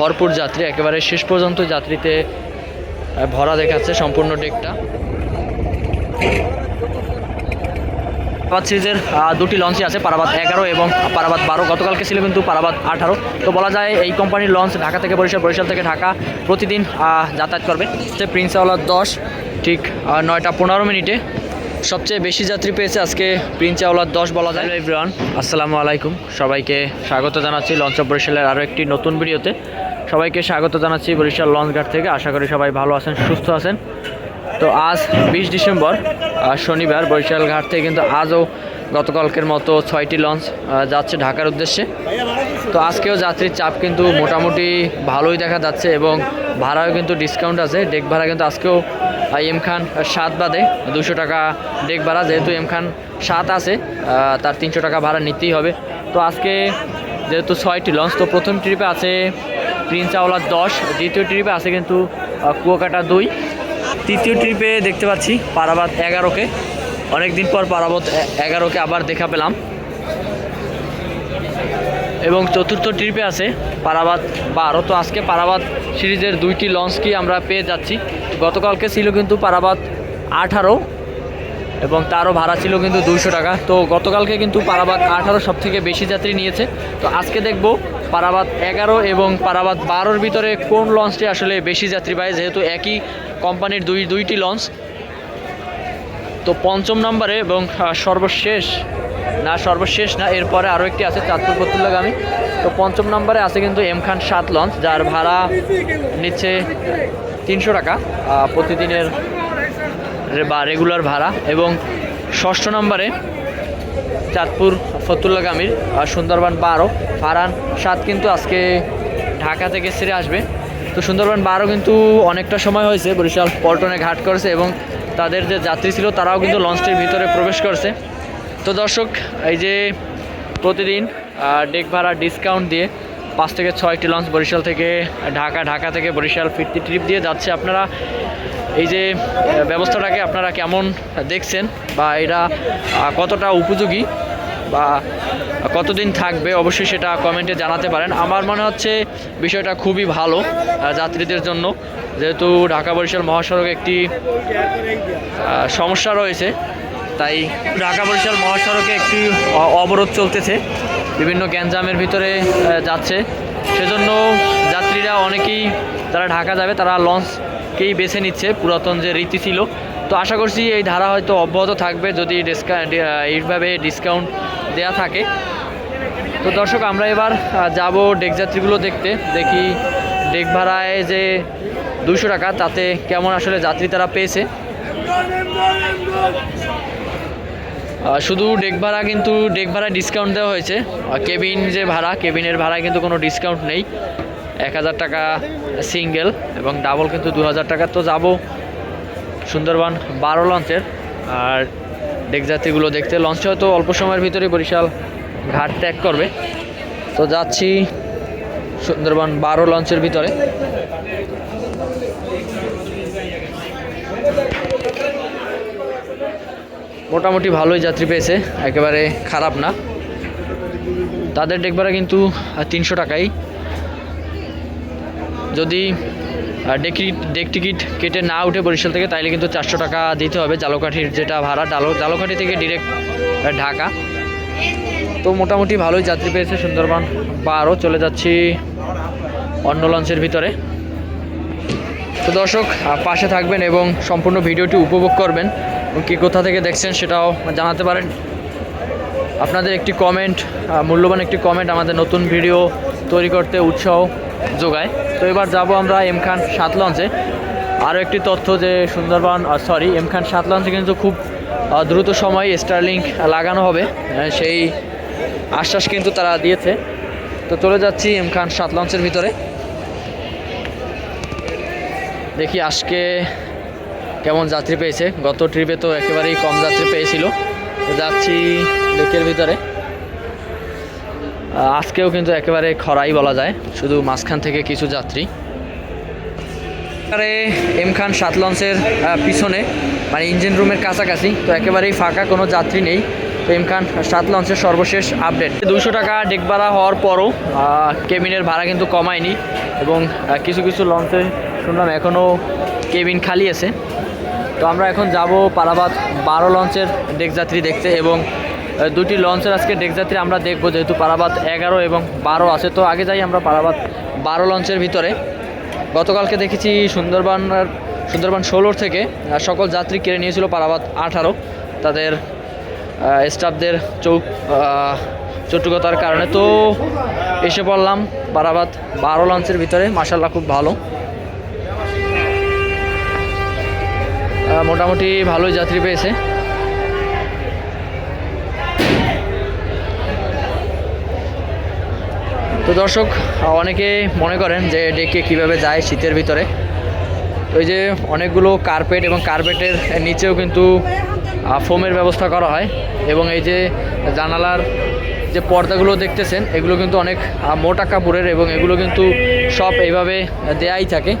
ভরপুর যাত্রী, একেবারে শেষ পর্যন্ত যাত্রীতে ভরা দেখাচ্ছে সম্পূর্ণ ডেকটা। পারাবাদ সিরিজের দুটি লঞ্চই আছে পারাবাদ এগারো এবং পারাবাদ বারো। গতকালকে ছিল কিন্তু পারাবাদ আঠারো। তো বলা যায়, এই কোম্পানির লঞ্চ ঢাকা থেকে বরিশাল বরিশাল থেকে ঢাকা প্রতিদিন যাতায়াত করবে। হচ্ছে প্রিন্স আওয়ালার দশ, ঠিক নয়টা পনেরো মিনিটে। সবচেয়ে বেশি যাত্রী পেয়েছে আজকে প্রিন্স দশ বলা যায়। এভরিওয়ান আসসালামু আলাইকুম। সবাইকে স্বাগত জানাচ্ছি লঞ্চ বরিশালের আরও একটি নতুন ভিডিওতে। সবাইকে স্বাগত জানাচ্ছি বরিশাল লঞ্চ ঘাট থেকে। আশা করি সবাই ভালো আছেন, সুস্থ আছেন। তো আজ বিশ ডিসেম্বর শনিবার বরিশাল ঘাট থেকে কিন্তু আজও গতকালকের মতো ছয়টি লঞ্চ যাচ্ছে ঢাকার উদ্দেশ্যে। তো আজকেও যাত্রীর চাপ কিন্তু মোটামুটি ভালোই দেখা যাচ্ছে এবং ভাড়াও কিন্তু ডিসকাউন্ট আছে। ডেক ভাড়া কিন্তু আজকেও এম খান সাত বাদে দুশো টাকা ডেক ভাড়া, যেহেতু এম খান সাত আছে তার তিনশো টাকা ভাড়া নিতেই হবে। তো আজকে যেহেতু ছয়টি লঞ্চ, তো প্রথম ট্রিপে আছে প্রিন্স আওলার দশ, দ্বিতীয় ট্রিপে আছে কিন্তু কুয়াকাটা দুই। তৃতীয় ট্রিপে দেখতে পাচ্ছি পারাবাদ এগারোকে। অনেক দিন পর পারাবাদ এগারোকে আবার দেখা পেলাম। এবং চতুর্থ ট্রিপে আছে পারাবাদ বারো। তো আজকে পারাবাদ সিরিজের দুইটি লঞ্চ কি আমরা পেয়ে যাচ্ছি। গতকালকে ছিল কিন্তু পারাবাদ আঠারো এবং তারও ভাড়া ছিল কিন্তু দুইশো টাকা। তো গতকালকে কিন্তু পারাবাদ আঠারো সব থেকে বেশি যাত্রী নিয়েছে। তো আজকে দেখব পারাবাদ এগারো এবং পারাবাদ বারোর ভিতরে কোন লঞ্চটি আসলে বেশি যাত্রী পায় যেহেতু একই কোম্পানির দুই, দুইটি লঞ্চ। তো পঞ্চম নম্বরে এবং সর্বশেষ, না সর্বশেষ না, এরপরে আরও একটি আছে চাঁদপুর ফতুল্লাগামী তো পঞ্চম নম্বরে আছে কিন্তু এম খান সাত লঞ্চ, যার ভাড়া নিচ্ছে তিনশো টাকা প্রতিদিনের বা রেগুলার ভাড়া। এবং ষষ্ঠ নম্বরে চাঁদপুর ফতুল্লাগামীর আর সুন্দরবন বারো ফারান সাত কিন্তু আজকে ঢাকা থেকে ছেড়ে আসবে। তো সুন্দরবন বারো কিন্তু অনেকটা সময় হয়েছে, বরিশাল পল্টনে ঘাট করেছে এবং তাদের যে যাত্রী ছিল তারাও কিন্তু লঞ্চটির ভিতরে প্রবেশ করছে। তো দর্শক, এই যে প্রতিদিন ডেক ভাড়া ডিসকাউন্ট দিয়ে পাঁচ থেকে ছয়টি লঞ্চ বরিশাল থেকে ঢাকা ঢাকা থেকে বরিশাল ফিরতি ট্রিপ দিয়ে যাচ্ছে। আপনারা এই যে ব্যবস্থাটাকে আপনারা কেমন দেখছেন বা এটা কতটা উপযোগী বা কতদিন থাকবে, অবশ্যই সেটা কমেন্টে জানাতে পারেন। আমার মনে হচ্ছে বিষয়টা খুবই ভালো যাত্রীদের জন্য। যেহেতু ঢাকা বরিশাল মহাসড়ক একটি সমস্যা রয়েছে, তাই ঢাকা বরিশাল মহাসড়কে একটি অবরোধ চলতেছে। বিভিন্ন গ্যাঞ্জামের ভিতরে যাচ্ছে। সেজন্য যাত্রীরা অনেকেই যারা ঢাকা যাবে, তারা লঞ্চকেই বেছে নিচ্ছে, পুরাতন যে রীতি ছিল। তো আশা করছি এই ধারা হয়তো অব্যাহত থাকবে, যদি ডিসকা এইভাবে ডিসকাউন্ট দেয়া থাকে। তো দর্শক, আমরা এবার যাব ডেক যাত্রীগুলো দেখতে। দেখি ডেক ভাড়ায় যে দুশো টাকা, তাতে কেমন আসলে যাত্রী তারা পেয়েছে। শুধু ডেক ভাড়া কিন্তু ডেক ভাড়া ডিসকাউন্ট দেওয়া হয়েছে। কেবিন যে ভাড়া, কেবিনের ভাড়ায় কিন্তু কোনো ডিসকাউন্ট নেই। এক হাজার টাকা সিঙ্গেল এবং ডাবল কিন্তু দু হাজার টাকা। তো যাব সুন্দরবন বারো লঞ্চের। আর ডেক যাত্রীগুলো দেখতে। লঞ্চ হয়তো অল্প সময়ের ভিতরে বরিশাল ঘাট ত্যাগ করবে। তো যাচ্ছি সুন্দরবন বারো লঞ্চের ভিতরে। মোটামুটি ভালোই যাত্রী পেয়েছে, একেবারে খারাপ না। তাদের ডেক ভাড়া কিন্তু তিনশো টাকাই। যদি ডেক ডেক টিকিট কেটে না উঠে বরিশাল থেকে, তাইলে কিন্তু চারশো টাকা দিতে হবে জালকাঠির যেটা ভাড়া। ডালো জালকাঠি থেকে ডিরেক্ট ঢাকা। তো মোটামুটি ভালোই যাত্রী পেয়েছে সুন্দরবন বারো চলে যাচ্ছি অন্য লঞ্চের ভিতরে। তো দর্শক পাশে থাকবেন এবং সম্পূর্ণ ভিডিওটি উপভোগ করবেন। কি কোথা থেকে দেখছেন সেটাও জানাতে পারেন। আপনাদের একটি কমেন্ট মূল্যবান একটি কমেন্ট আমাদের নতুন ভিডিও তৈরি করতে উৎসাহ যোগায়। তো এবার যাব আমরা এম খান সাত লঞ্চে। আরও একটি তথ্য যে সুন্দরবন সরি এম খান সাত লঞ্চে কিন্তু খুব দ্রুত সময় স্টারলিংক লাগানো হবে। সেই আশ্বাস কিন্তু তারা দিয়েছে। তো চলে যাচ্ছি এম খান সাত লঞ্চের ভিতরে। দেখি আজকে কেমন যাত্রী পেয়েছে। গত ট্রিপে তো একেবারেই কম যাত্রী পেয়েছিল। যাচ্ছি লেকের ভিতরে। আজকেও কিন্তু একেবারে খরাই বলা যায়, শুধু মাঝখান থেকে কিছু যাত্রী। একেবারে এম খান সাত লঞ্চের পিছনে মানে ইঞ্জিন রুমের কাছাকাছি, তো একেবারেই ফাঁকা, কোনো যাত্রী নেই। তো এম খান সাত লঞ্চের সর্বশেষ আপডেট দুশো টাকা ডেক ভাড়া হওয়ার পরও কেবিনের ভাড়া কিন্তু কমায়নি এবং কিছু কিছু লঞ্চে শুনলাম এখনও কেবিন খালি আছে। তো আমরা এখন যাব পালাবাদ বারো লঞ্চের ডেক যাত্রী দেখতে এবং দুটি লঞ্চের আজকে ডেক যাত্রী আমরা দেখব, যেহেতু পালাবাদ এগারো এবং বারো আছে। তো আগে যাই আমরা পালাবাদ বারো লঞ্চের ভিতরে। গতকালকে দেখেছি সুন্দরবন সুন্দরবন ষোলোর থেকে সকল যাত্রী কেড়ে নিয়েছিল পারাবাদ আঠারো। তাদের স্টাফদের চৌক চটুকতার কারণে। তো এসে পড়লাম পারাবাদ বারো লঞ্চের ভিতরে মাসাল্লাহ খুব ভালো। মোটামুটি ভালোই যাত্রী পেয়েছে। তো দর্শক, অনেকে মনে করেন যে ডেকে কীভাবে যায় শীতের ভিতরে। ওই যে অনেকগুলো কার্পেট এবং কার্পেটের নিচেও কিন্তু ফোমের ব্যবস্থা করা হয় এবং এই যে জানালার যে পর্দাগুলো দেখতেছেন, এগুলো কিন্তু অনেক মোটা কাপড়ের এবং এগুলো কিন্তু সব এইভাবে দেয়াই থাকে।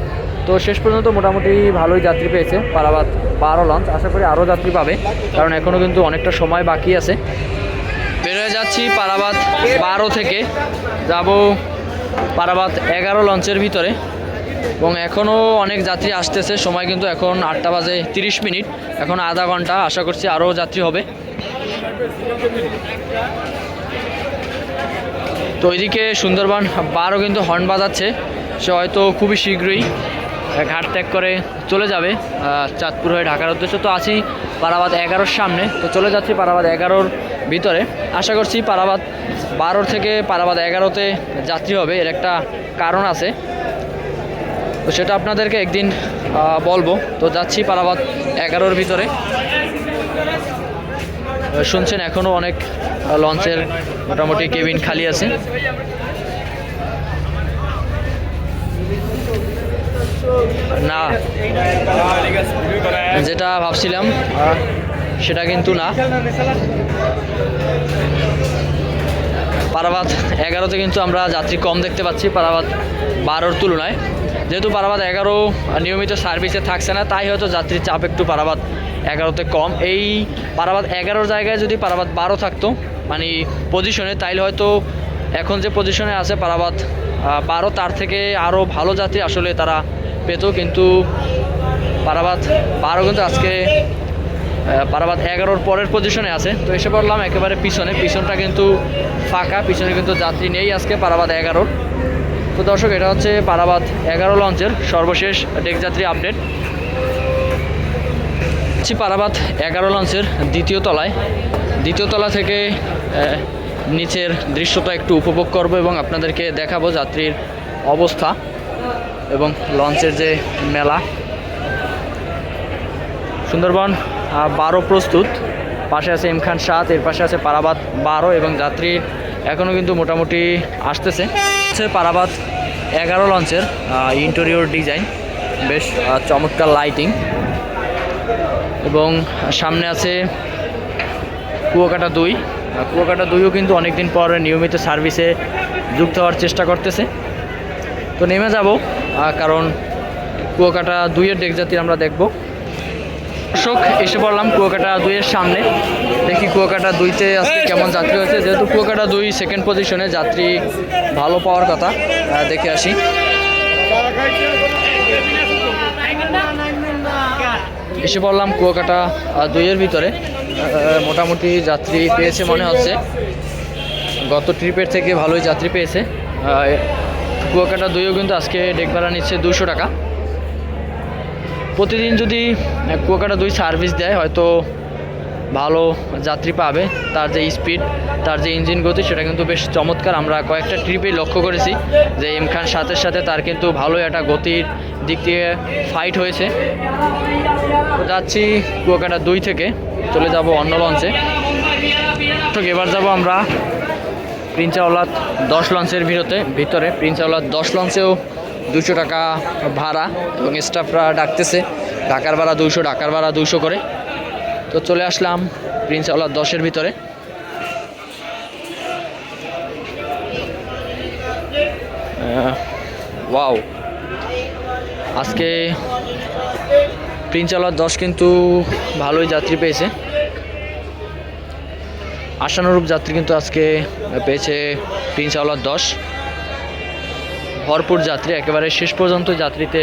তো শেষ পর্যন্ত মোটামুটি ভালোই যাত্রী পেয়েছে পারাবাদ বারো লঞ্চ। আশা করি আরও যাত্রী পাবে, কারণ এখনও কিন্তু অনেকটা সময় বাকি আছে। যাচ্ছি পারাবাদ বারো থেকে। যাব পারাবাদ এগারো লঞ্চের ভিতরে। এবং এখনও অনেক যাত্রী আসতেছে, সময় কিন্তু এখন আটটা বাজে তিরিশ মিনিট। এখন আধা ঘণ্টা, আশা করছি আরও যাত্রী হবে। তো ওইদিকে সুন্দরবন বারো কিন্তু হর্ন বাজাচ্ছে। সে হয়তো খুবই শীঘ্রই ঘাট ত্যাগ করে চলে যাবে। চাঁদপুর হয়ে ঢাকার উদ্দেশ্যে তো আছি পারাবাদ এগারোর সামনে। তো চলে যাচ্ছি পারাবাদ এগারোর ভিতরে। আশা করছি পারাবাদ বারোর থেকে পারাবাদ এগারোতে যাত্রী হবে, এর একটা কারণ আছে। তো সেটা আপনাদেরকে একদিন বলব। তো যাচ্ছি পারাবাদ এগারোর ভিতরে। শুনছেন এখনও অনেক লঞ্চের মোটামুটি কেবিন খালি আছে। না, যেটা ভাবছিলাম সেটা কিন্তু না। পারাবাদ এগারোতে কিন্তু আমরা যাত্রী কম দেখতে পাচ্ছি পারাবাদ বারোর তুলনায়। যেহেতু পারাবাদ এগারো নিয়মিত সার্ভিসে থাকছে না, তাই হয়তো যাত্রীর চাপ একটু পারাবাদ এগারোতে কম। এই পারাবাদ এগারোর জায়গায় যদি পারাবাদ বারো থাকতো মানে পজিশনে তাইলে হয়তো এখন যে পজিশনে আছে পারাবাদ বারো, তার থেকে আরও ভালো যাত্রী আসলে তারা পেত। কিন্তু পারাবাদ বারো কিন্তু আজকে পারাবাদ এগারোর পরের পজিশনে আছে। তো এসে পড়লাম একেবারে পিছনে। পিছনটা কিন্তু ফাঁকা, পিছনে কিন্তু যাত্রী নেই আজকে পারাবাদ এগারোর। তো দর্শক, এটা হচ্ছে পারাবাদ এগারো লঞ্চের সর্বশেষ ডেক যাত্রী আপডেট হচ্ছে পারাবাদ এগারো লঞ্চের দ্বিতীয় তলায়। দ্বিতীয় তলা থেকে নিচের দৃশ্যটা একটু উপভোগ করব এবং আপনাদেরকে দেখাবো যাত্রীর অবস্থা এবং লঞ্চের যে মেলা। সুন্দরবন বারো প্রস্তুত। পাশে আছে ইমখান সাত, এর পাশে আছে পারাবাদ বারো এবং যাত্রী এখনও কিন্তু মোটামুটি আসতেছে। হচ্ছে পারাবাদ এগারো লঞ্চের ইন্টেরিয়র ডিজাইন বেশ চমৎকার লাইটিং এবং সামনে আছে কুয়াকাটা দুই। কুয়াকাটা দুইও কিন্তু অনেকদিন পর নিয়মিত সার্ভিসে যুক্ত হওয়ার চেষ্টা করতেছে। তো নেমে যাব কারণ কুয়াকাটা দুইয়ের ডেক জাতি আমরা দেখব। দর্শক, এসে পড়লাম কুয়াকাটা দুইয়ের সামনে। দেখি কুয়াকাটা দুইতে আজকে কেমন যাত্রী হয়েছে। যেহেতু কুয়াকাটা দুই সেকেন্ড পজিশনে যাত্রী ভালো পাওয়ার কথা। দেখে আসি। এসে পড়লাম কুয়াকাটা দুইয়ের ভিতরে। মোটামুটি যাত্রী পেয়েছে মনে হচ্ছে। গত ট্রিপের থেকে ভালোই যাত্রী পেয়েছে। কুয়াকাটা দুইও কিন্তু আজকে ডেক ভাড়া নিচ্ছে দুশো টাকা। প্রতিদিন যদি কুয়াকাটা দুই সার্ভিস দেয়, হয়তো ভালো যাত্রী পাবে। তার যে স্পিড তার যে ইঞ্জিন গতি, সেটা কিন্তু বেশ চমৎকার। আমরা কয়েকটা ট্রিপে লক্ষ্য করেছি যে এম খান সাথের সাথে তার কিন্তু ভালোই একটা গতির দিক দিয়ে ফাইট হয়েছে। যাচ্ছি কুয়াকাটা দুই থেকে, চলে যাব অন্য লঞ্চে তো এবার যাব আমরা প্রিন্স দশ লঞ্চের ভিতরে ভিতরে প্রিন্স দশ লঞ্চেও দুশো টাকা ভাড়া এবং স্টাফরা ডাকতেছে, ঢাকার ভাড়া দুশো, ঢাকার ভাড়া দুশো করে। তো চলে আসলাম প্রিন্স আওলাদ দশের ভিতরে। ওয়াও। আজকে প্রিন্স আওলাদ দশ কিন্তু ভালোই যাত্রী পেয়েছে। আশানুরূপ যাত্রী কিন্তু আজকে পেয়েছে প্রিন্স আওলাদ দশ। ভরপুর যাত্রী, একেবারে শেষ পর্যন্ত যাত্রীতে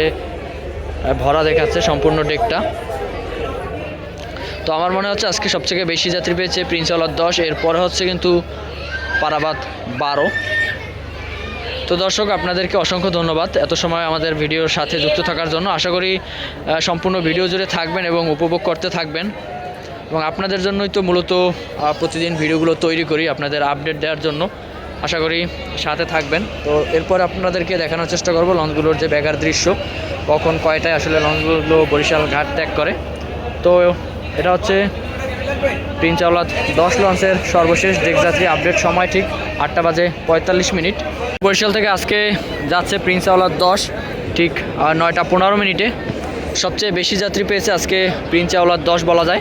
ভরা দেখাচ্ছে সম্পূর্ণ ডেকটা। তো আমার মনে হচ্ছে আজকে সবথেকে বেশি যাত্রী পেয়েছে প্রিন্স আওলাদ দশ, এরপরে হচ্ছে কিন্তু পারাবাদ বারো। তো দর্শক, আপনাদেরকে অসংখ্য ধন্যবাদ এত সময় আমাদের ভিডিওর সাথে যুক্ত থাকার জন্য। আশা করি সম্পূর্ণ ভিডিও জুড়ে থাকবেন এবং উপভোগ করতে থাকবেন। এবং আপনাদের জন্যই তো মূলত প্রতিদিন ভিডিওগুলো তৈরি করি আপনাদের আপডেট দেওয়ার জন্য। আশা করি সাথে থাকবেন। তো এরপর আপনাদেরকে দেখানোর চেষ্টা করব লঞ্চগুলোর যে ব্যাগার দৃশ্য, কখন কয়টায় আসলে লঞ্চগুলো বরিশাল ঘাট ত্যাগ করে। তো এটা হচ্ছে প্রিন্স আওলাদ দশ লঞ্চের সর্বশেষ ডেকযাত্রী আপডেট সময় ঠিক আটটা বাজে পঁয়তাল্লিশ মিনিট। বরিশাল থেকে আজকে যাচ্ছে প্রিন্স আওলাদ দশ, ঠিক নয়টা পনেরো মিনিটে। সবচেয়ে বেশি যাত্রী পেয়েছে আজকে প্রিন্স আওলাদ দশ বলা যায়।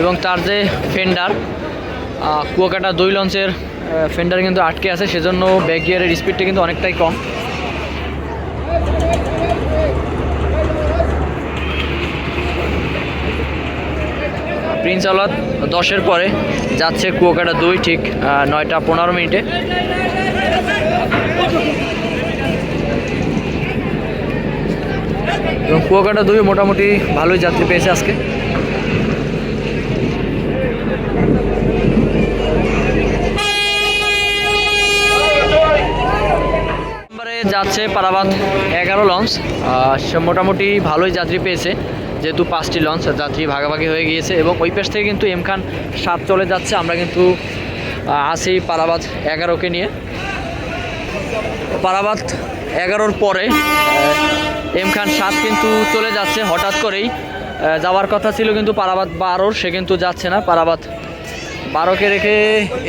এবং তার যে ফেন্ডার কুয়াকাটা দুই লঞ্চের ফেন্ডার কিন্তু আটকে আছে, সেজন্য ব্যাক গিয়ারের স্পিডটা কিন্তু অনেকটাই কম। প্রিন্স আওলাদ দশের পরে যাচ্ছে কুয়াকাটা দুই, ঠিক নয়টা পনেরো মিনিটে। এবং কুয়াকাটা দুই মোটামুটি ভালোই যাত্রী পেয়েছে আজকে নম্বরে যাচ্ছে পারাবাদ এগারো লঞ্চ। সে মোটামুটি ভালোই যাত্রী পেয়েছে যেহেতু পাঁচটি লঞ্চ যাত্রী ভাগাভাগি হয়ে গিয়েছে এবং ওই পাশ থেকে কিন্তু এম খান সাত চলে যাচ্ছে। আমরা কিন্তু আছি পারাবাদ এগারোকে নিয়ে। পারাবাদ এগারোর পরে আহ, এম খান সাত কিন্তু চলে যাচ্ছে হঠাৎ করেই। যাওয়ার কথা ছিল কিন্তু পারাবাদ বারোর সে কিন্তু যাচ্ছে না। পারাবাদ বারোকে রেখে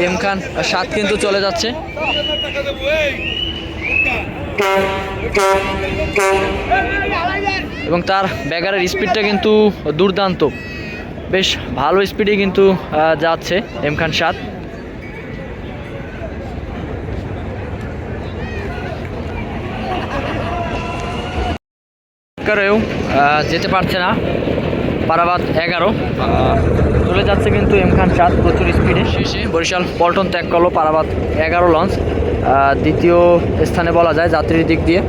এম খান সাত কিন্তু চলে যাচ্ছে। এবং তার ব্যাগারের স্পিডটা কিন্তু দুর্দান্ত। বেশ ভালো স্পিডে কিন্তু যাচ্ছে এম খান সাত করেও যেতে পারছে না। পারাবাদ এগারো। চলে যাচ্ছে কিন্তু এম খান সাত প্রচুর স্পিডে। শেষে বরিশাল পল্টন ত্যাগ করল পারাবাদ এগারো লঞ্চ। দ্বিতীয় স্থানে বলা যায় যাত্রীর দিক দিয়ে।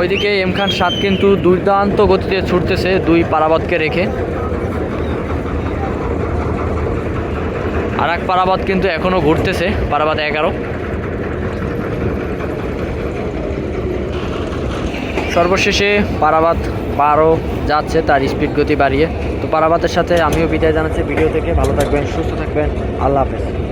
ওইদিকে এম খান সাত কিন্তু দুর্দান্ত গতিতে ছুটতেছে, দুই পারাবাদকে রেখে। আর এক পারাবাদ কিন্তু এখনও ঘুরতেছে পারাবাদ এগারো। সর্বশেষে পারাবাদ বারো যাচ্ছে, তার স্পিড গতি বাড়িয়ে। তো পারাবাদের সাথে আমিও বিদায় জানাচ্ছি ভিডিও থেকে। ভালো থাকবেন, সুস্থ থাকবেন। আল্লাহ হাফেজ।